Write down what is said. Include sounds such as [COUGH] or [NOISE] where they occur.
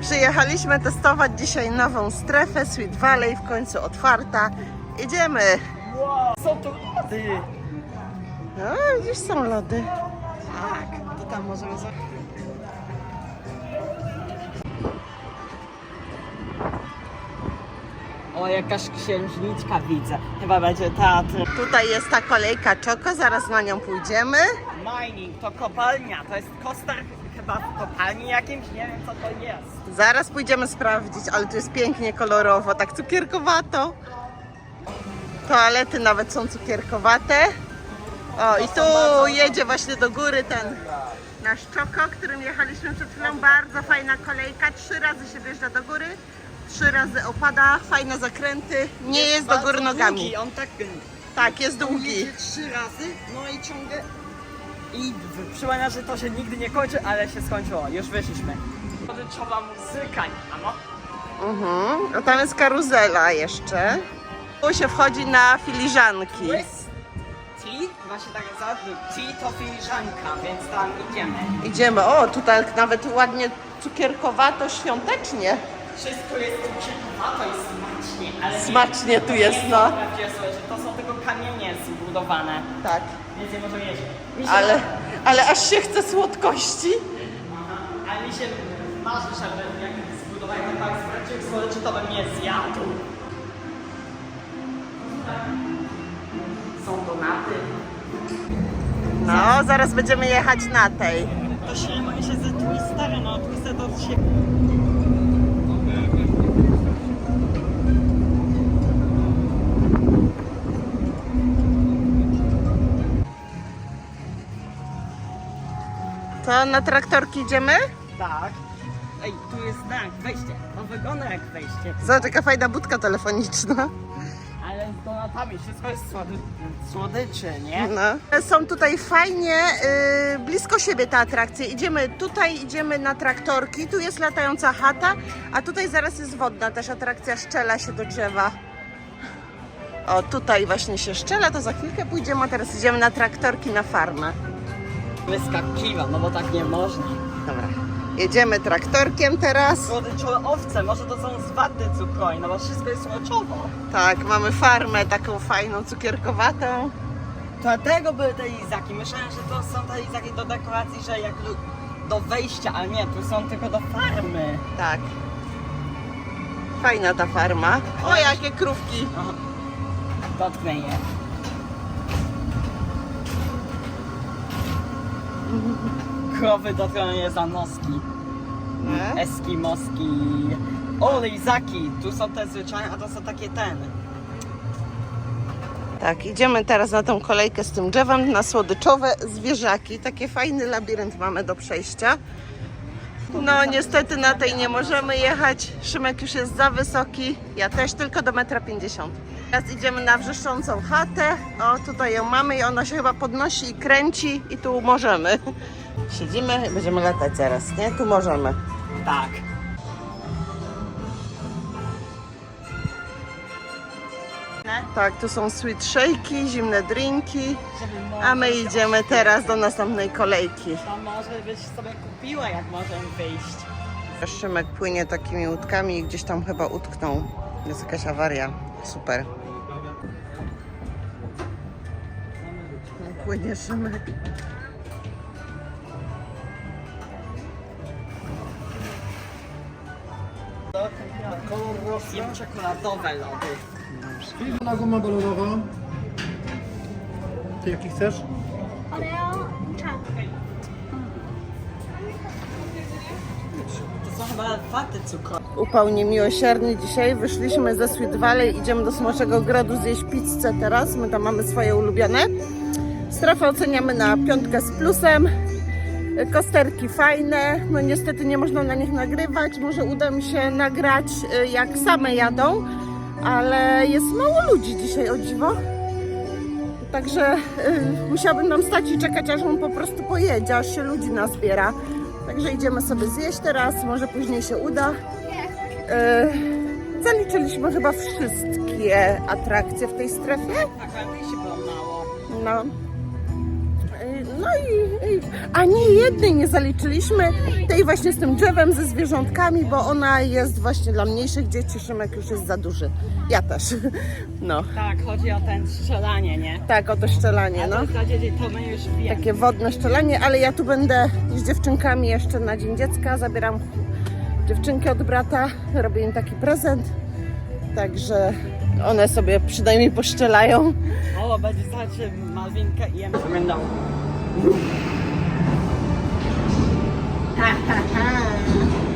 Przyjechaliśmy testować dzisiaj nową strefę Sweet Valley, w końcu otwarta. Idziemy. Wow, są tu lody! No, gdzieś są lody. Tak, to tam możemy. O, jakaś księżniczka widzę. Chyba będzie teatr. Tutaj jest ta kolejka Czoko, zaraz na nią pójdziemy. Mining to kopalnia, to jest kostar chyba w kopalni jakimś, nie wiem co to jest. Zaraz pójdziemy sprawdzić, ale tu jest pięknie kolorowo, tak cukierkowato. Toalety nawet są cukierkowate. O, i tu jedzie właśnie do góry ten nasz Czoko, którym jechaliśmy przed chwilą. Bardzo fajna kolejka, trzy razy się wjeżdża do góry, trzy razy opada, fajne zakręty, nie jest do góry Bardzo nogami. Długi, on tak Tak, jest długi. jedzie trzy razy, no i ciągle... I przypomina, że to się nigdy nie kończy, ale się skończyło. Już wyszliśmy. Pożyczowa muzyka, mamo. Mhm. A tam jest karuzela jeszcze. Tu się wchodzi na filiżanki. Tea? Właśnie tak za Tea to filiżanka, więc tam idziemy. Idziemy. O, tutaj nawet ładnie cukierkowato, świątecznie. Wszystko jest cukierkowato i smacznie, ale Smacznie tu jest, nie no. prawdziwe słowa, że to są tylko kamienie zbudowane, Tak. Więc nie możemy jeść. Mi się, Ale, ale aż się chce słodkości. Aha, ale mi się marzy, żeby jak zbudowali ten park z słodyczy, to bym je zjadł. Są donaty. No, zaraz będziemy jechać na tej. To się mogę się ze Twistery, no Twister to się... To na traktorki idziemy? Tak. Ej, tu jest znak, wejście. To wygląda jak wejście. Zobacz, jaka fajna budka telefoniczna. Ale z donatami, wszystko jest słody, słodyczy, nie? No. Są tutaj fajnie, yy, blisko siebie te atrakcje. Idziemy tutaj, idziemy na traktorki. Tu jest latająca chata, a tutaj zaraz jest wodna też atrakcja szczela się do drzewa. O, tutaj właśnie się szczela, to za chwilkę pójdziemy, a teraz idziemy na traktorki na farmę. Wyskakiwa, no bo tak nie można. Dobra. Jedziemy traktorkiem teraz. Słodyczowe owce, może to są z waty cukrowej, no bo wszystko jest słodyczowo. Tak, mamy farmę taką fajną, cukierkowatą. Dlatego były te lizaki. Myślałem, że to są te lizaki do dekoracji, że jak do wejścia, ale nie, tu są tylko do farmy. Tak. Fajna ta farma. O, jakie krówki. Dotknę je. Krowy dotknę je za noski. Nie? Eskimoski. O, lizaki! Tu są te zwyczajne, a to są takie ten. Tak, idziemy teraz na tą kolejkę z tym drzewem, na słodyczowe zwierzaki. Taki fajny labirynt mamy do przejścia. No niestety na tej nie możemy jechać. Szymek już jest za wysoki. Ja też tylko do metra 50. Teraz idziemy na wrzeszczącą chatę. O, tutaj ją mamy i ona się chyba podnosi i kręci i tu możemy. Siedzimy będziemy latać zaraz, nie? Tu możemy. Tak. Tak, tu są sweet shake'i, zimne drinki, a my idziemy teraz do następnej kolejki. To może byś sobie kupiła, jak możemy wyjść. Szymek płynie takimi łódkami i gdzieś tam chyba utknął. Jest jakaś awaria. Super. Płynie Szymek. Jem czekoladowe lody. Na guma balonowa. Ty jaki chcesz? Oreo chocolate. To są chyba waty cukrowe. Upał niemiłosierny dzisiaj. Wyszliśmy ze Sweet Valley, idziemy do Smoczego Ogrodu zjeść pizzę teraz. My tam mamy swoje ulubione. Strefę oceniamy na piątkę z plusem. Kosterki fajne, no niestety nie można na nich nagrywać. Może uda mi się nagrać y, jak same jadą, ale jest mało ludzi dzisiaj o dziwo. Także y, musiałabym nam stać i czekać, aż on po prostu pojedzie, aż się ludzi nazbiera. Także idziemy sobie zjeść teraz, może później się uda. Y, zaliczyliśmy chyba wszystkie atrakcje w tej strefie. Tak, ale się było mało. No. No i, i a nie jednej nie zaliczyliśmy, tej właśnie z tym drzewem ze zwierzątkami, bo ona jest właśnie dla mniejszych dzieci, Szymek już jest za duży. Ja też. [LAUGHS] No, Tak, chodzi o ten strzelanie, nie? tak, o to szczelanie, no. Dla dzieci to my już wiemy. Takie wodne szczelanie, ale ja tu będę z dziewczynkami jeszcze na Dzień Dziecka. Zabieram dziewczynki od brata, robię im taki prezent. Także one sobie przynajmniej poszczelają. O, będzie znaczy Malwinkę i ฮ่าฮ่าฮ่า